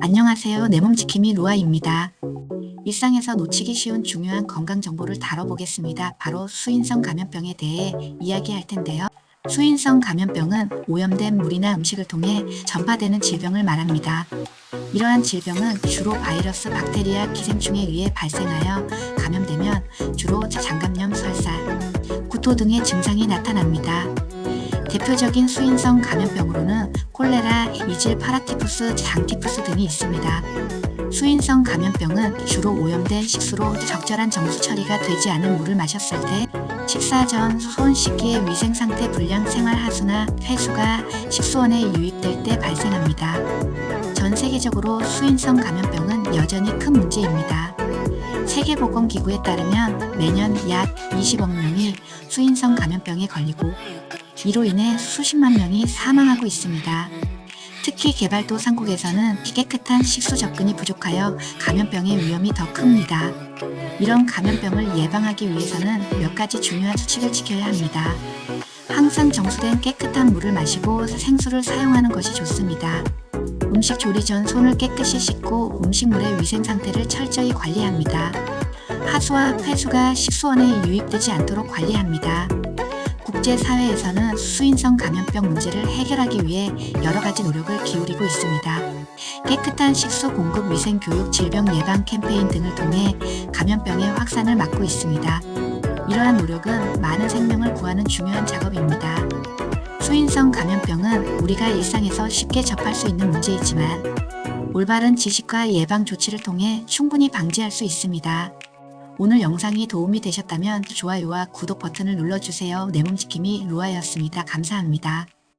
안녕하세요. 내 몸 지킴이 루아입니다. 일상에서 놓치기 쉬운 중요한 건강 정보를 다뤄보겠습니다. 바로 수인성 감염병에 대해 이야기할 텐데요. 수인성 감염병은 오염된 물이나 음식을 통해 전파되는 질병을 말합니다. 이러한 질병은 주로 바이러스, 박테리아, 기생충에 의해 발생하여 감염되면 주로 장감염, 설사, 구토 등의 증상이 나타납니다. 대표적인 수인성 감염병으로는 콜레라, 이질, 파라티푸스, 장티푸스 등이 있습니다. 수인성 감염병은 주로 오염된 식수로 적절한 정수 처리가 되지 않은 물을 마셨을 때 식사 전 손 씻기의 위생 상태 불량 생활 하수나 폐수가 식수원에 유입될 때 발생합니다. 전 세계적으로 수인성 감염병은 여전히 큰 문제입니다. 세계보건기구에 따르면 매년 약 20억 명이 수인성 감염병에 걸리고 이로 인해 수십만 명이 사망하고 있습니다. 특히 개발도 상국에서는 깨끗한 식수 접근이 부족하여 감염병의 위험이 더 큽니다. 이런 감염병을 예방하기 위해서는 몇 가지 중요한 수칙을 지켜야 합니다. 항상 정수된 깨끗한 물을 마시고 생수를 사용하는 것이 좋습니다. 음식 조리 전 손을 깨끗이 씻고 음식물의 위생 상태를 철저히 관리합니다. 하수와 폐수가 식수원에 유입되지 않도록 관리합니다. 국제사회에서는 수인성 감염병 문제를 해결하기 위해 여러 가지 노력을 기울이고 있습니다. 깨끗한 식수 공급 위생 교육 질병 예방 캠페인 등을 통해 감염병의 확산을 막고 있습니다. 이러한 노력은 많은 생명을 구하는 중요한 작업입니다. 수인성 감염병은 우리가 일상에서 쉽게 접할 수 있는 문제이지만 올바른 지식과 예방 조치를 통해 충분히 방지할 수 있습니다. 오늘 영상이 도움이 되셨다면 좋아요와 구독 버튼을 눌러주세요. 내 몸 지킴이 루아였습니다. 감사합니다.